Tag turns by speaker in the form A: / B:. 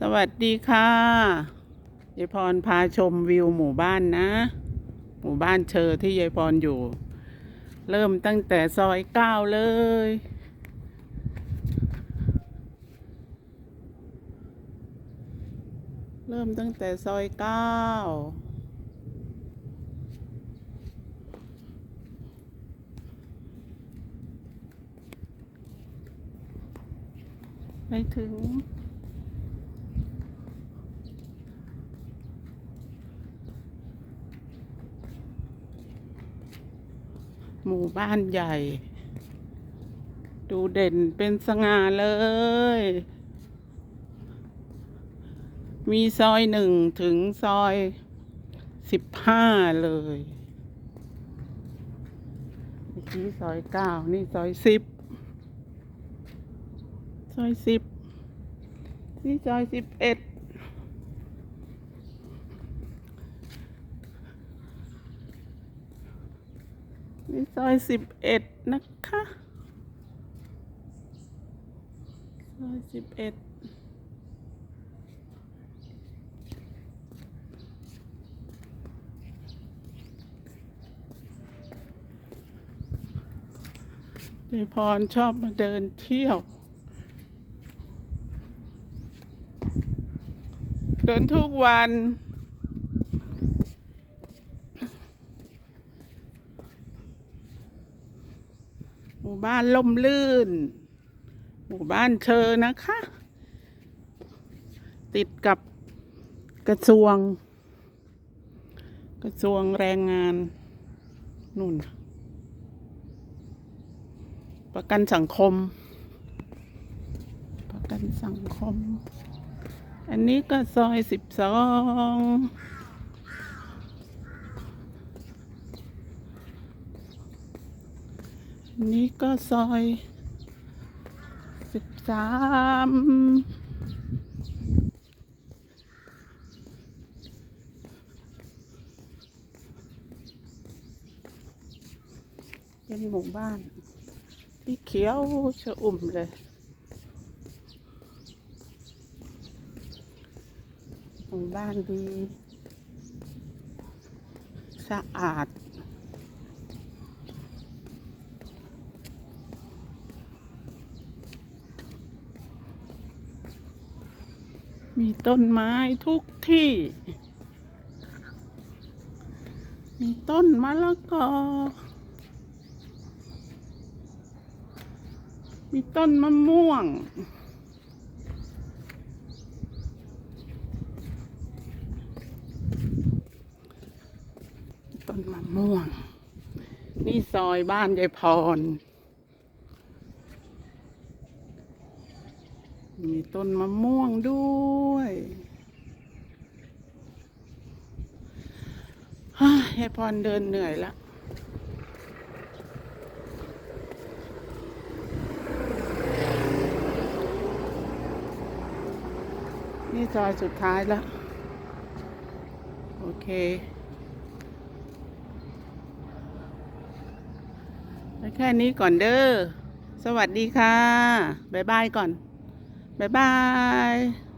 A: สวัสดีค่ะยายพรพาชมวิวหมู่บ้านนะ หมู่บ้านเชอที่ยายพรอยู่ เริ่มตั้งแต่ซอยเก้าเลย เริ่มตั้งแต่ซอยเก้าไปถึง หมู่บ้านใหญ่ ดูเด่นเป็นสง่าเลย มีซอยหนึ่งถึงซอยสิบห้าเลยเมื่อกี้ซอยเก้านี่ซอยสิบซอยสิบนี่ซอยสิบเอ็ด นี่ซอยสิบเอ็ดนะคะซอยสิบเอ็ดยายพรชอบมาเดินเที่ยว เดินทุกวัน หมู่บ้านล่มลื่น หมู่บ้านเชอนะคะ ติดกับกระทรวง กระทรวงแรงงานนู่น ประกันสังคม ประกันสังคม อันนี้ก็ซอยสิบสอง นนี้ก็ซอยสิบสามเป็นหมู่บ้านที่เขียวชะอุ่มเลยหมู่บ้านดี สะอาด มีต้นไม้ทุกที่ มีต้นมะละกอ มีต้นมะม่วง ต้นมะม่วง นี่ซอยบ้านยายพร มีต้นมะม่วงด้วยฮ่ายพรเดินเหนื่อยแล้วนี่ซอยสุดท้ายแล้วโอเค แค่นี้ก่อนเด้อ สวัสดีค่ะ บ๊ายบายก่อน บ๊ายบาย